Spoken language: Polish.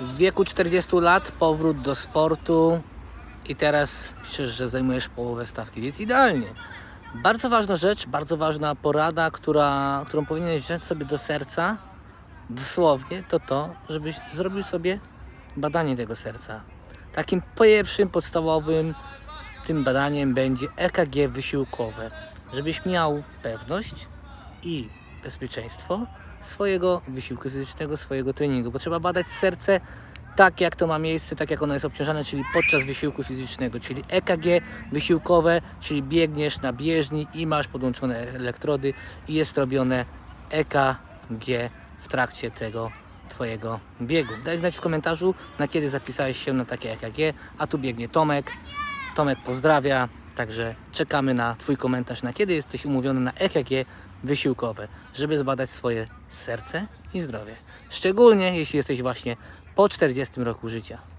W wieku 40 lat powrót do sportu i teraz piszesz, że zajmujesz połowę stawki, więc idealnie. Bardzo ważna rzecz, bardzo ważna porada, która, którą powinieneś wziąć sobie do serca, dosłownie, to to, żebyś zrobił sobie badanie tego serca. Takim pierwszym, podstawowym tym badaniem będzie EKG wysiłkowe, żebyś miał pewność i bezpieczeństwo swojego wysiłku fizycznego, swojego treningu, bo trzeba badać serce tak, jak to ma miejsce, tak jak ono jest obciążane, czyli podczas wysiłku fizycznego, czyli EKG wysiłkowe, czyli biegniesz na bieżni i masz podłączone elektrody i jest robione EKG w trakcie tego Twojego biegu. Daj znać w komentarzu, na kiedy zapisałeś się na takie EKG, a tu biegnie Tomek. Tomek pozdrawia, także czekamy na Twój komentarz, na kiedy jesteś umówiony na EKG wysiłkowe, żeby zbadać swoje serce i zdrowie. Szczególnie jeśli jesteś właśnie po 40 roku życia.